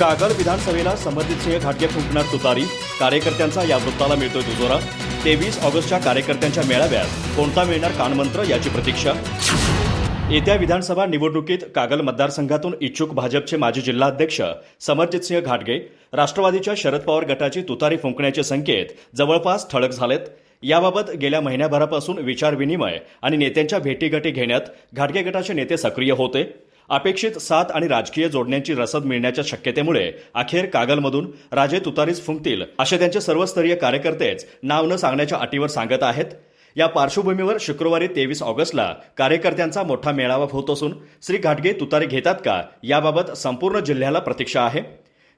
कागल विधानसभेला संबंधित घाटगे फुंकणार तुतारी. कार्यकर्त्यांचा या वृत्ताला मिळतोय दुजोरा. तेवीस ऑगस्टच्या कार्यकर्त्यांच्या मेळाव्यात कोणता मिळणार कानमंत्र याची प्रतीक्षा. येत्या विधानसभा निवडणुकीत कागल मतदारसंघातून इच्छुक भाजपचे माजी जिल्हाध्यक्ष समरजितसिंह घाटगे राष्ट्रवादीच्या शरद पवार गटाची तुतारी फुंकण्याचे संकेत जवळपास ठळक झालेत. याबाबत गेल्या महिन्याभरापासून विचारविनिमय आणि नेत्यांच्या भेटीगाठी घेण्यात घाटगे गटाचे नेते सक्रिय होते. अपेक्षित साथ आणि राजकीय जोडण्यांची रसद मिळण्याच्या शक्यतेमुळे अखेर कागलमधून राजे तुतारीच फुंकतील असे त्यांचे सर्वस्तरीय कार्यकर्तेच नाव न सांगण्याच्या अटीवर सांगत आहेत. या पार्श्वभूमीवर शुक्रवारी तेवीस ऑगस्टला कार्यकर्त्यांचा मोठा मेळावा होत असून श्री घाटगे तुतारी घेतात का याबाबत संपूर्ण जिल्ह्याला प्रतीक्षा आहे.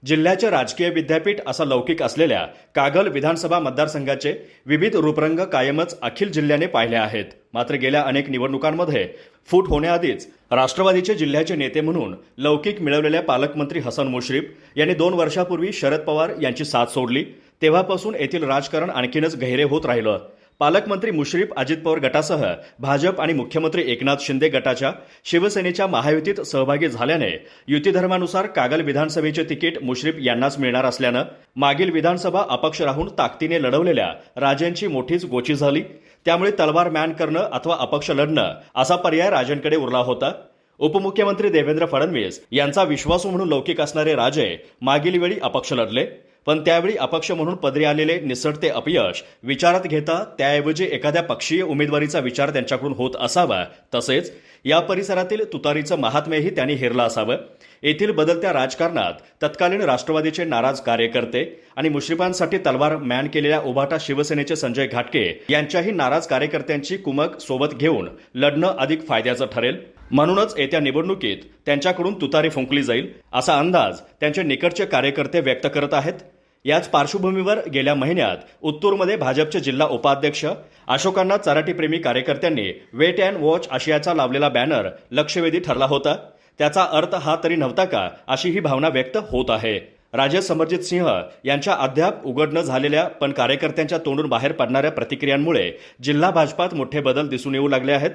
जिल्ह्याचे राजकीय विद्यापीठ असा लौकिक असलेल्या कागल विधानसभा मतदारसंघाचे विविध रूपरंग कायमच अखिल जिल्ह्याने पाहिले आहेत. मात्र गेल्या अनेक निवडणुकांमध्ये फूट होण्याआधीच राष्ट्रवादीचे जिल्ह्याचे नेते म्हणून लौकिक मिळवलेल्या पालकमंत्री हसन मुश्रीफ यांनी दोन वर्षापूर्वी शरद पवार यांची साथ सोडली. तेव्हापासून येथील राजकारण आणखीनच गहिरे होत राहिलं. पालकमंत्री मुश्रीफ अजित पवार गटासह भाजप आणि मुख्यमंत्री एकनाथ शिंदे गटाच्या शिवसेनेच्या महायुतीत सहभागी झाल्याने युतीधर्मानुसार कागल विधानसभेचे तिकीट मुश्रीफ यांनाच मिळणार असल्यानं मागील विधानसभा अपक्ष राहून ताकदीने लढवलेल्या राजेंची मोठीच गोची झाली. त्यामुळे तलवार मॅन करणं अथवा अपक्ष लढणं असा पर्याय राजेंकडे उरला होता. उपमुख्यमंत्री देवेंद्र फडणवीस यांचा विश्वासू म्हणून लौकिक असणारे राजे मागील वेळी अपक्ष लढले. पण त्यावेळी अपक्ष म्हणून पदरी आलेले निसटते अपयश विचारात घेता त्याऐवजी एखाद्या पक्षीय उमेदवारीचा विचार त्यांच्याकडून होत असावा. तसेच या परिसरातील तुतारीचं महात्म्यही त्यांनी हेरलं असावं. येथील बदलत्या राजकारणात तत्कालीन राष्ट्रवादीचे नाराज कार्यकर्ते आणि मुश्रीफांसाठी तलवार मॅन केलेल्या उभाटा शिवसेनेचे संजय घाटके यांच्याही नाराज कार्यकर्त्यांची कुमक सोबत घेऊन लढणं अधिक फायद्याचं ठरेल. म्हणूनच येत्या निवडणुकीत त्यांच्याकडून तुतारी फुंकली जाईल असा अंदाज त्यांचे निकटचे कार्यकर्ते व्यक्त करत आहेत. याच पार्श्वभूमीवर गेल्या महिन्यात उत्तूरमध्ये भाजपचे जिल्हा उपाध्यक्ष अशोकांना चराटीप्रेमी कार्यकर्त्यांनी वेट अँड वॉच आशियाचा लावलेला बॅनर लक्षवेधी ठरला होता. त्याचा अर्थ हा तरी नव्हता का अशी ही भावना व्यक्त होत आहे. राजे समरजित सिंह यांच्या अद्याप उघड न झालेल्या पण कार्यकर्त्यांच्या तोंडून बाहेर पडणाऱ्या प्रतिक्रियांमुळे जिल्हा भाजपात मोठे बदल दिसून येऊ लागले आहेत.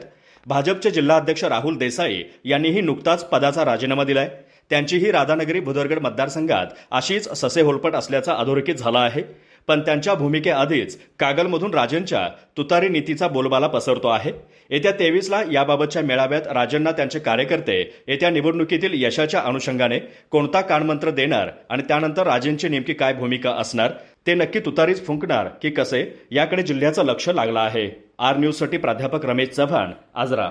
भाजपचे जिल्हाध्यक्ष राहुल देसाई यांनीही नुकताच पदाचा राजीनामा दिलाय. त्यांचीही राधानगरी भुदरगड मतदारसंघात अशीच ससे होलपट असल्याचा अधोरेखित झाला आहे. पण त्यांच्या भूमिकेआधीच कागलमधून राजेंच्या तुतारी नीतीचा बोलबाला पसरतो आहे. येत्या तेवीसला याबाबतच्या मेळाव्यात राजेंना त्यांचे कार्यकर्ते येत्या निवडणुकीतील यशाच्या अनुषंगाने कोणता कानमंत्र देणार आणि त्यानंतर राजेंची नेमकी काय भूमिका असणार ते नक्की तुतारीच फुंकणार की कसे? याकडे जिल्ह्याचं लक्ष लागलं आहे. आर न्यूजसाठी प्राध्यापक रमेश चव्हाण आजरा.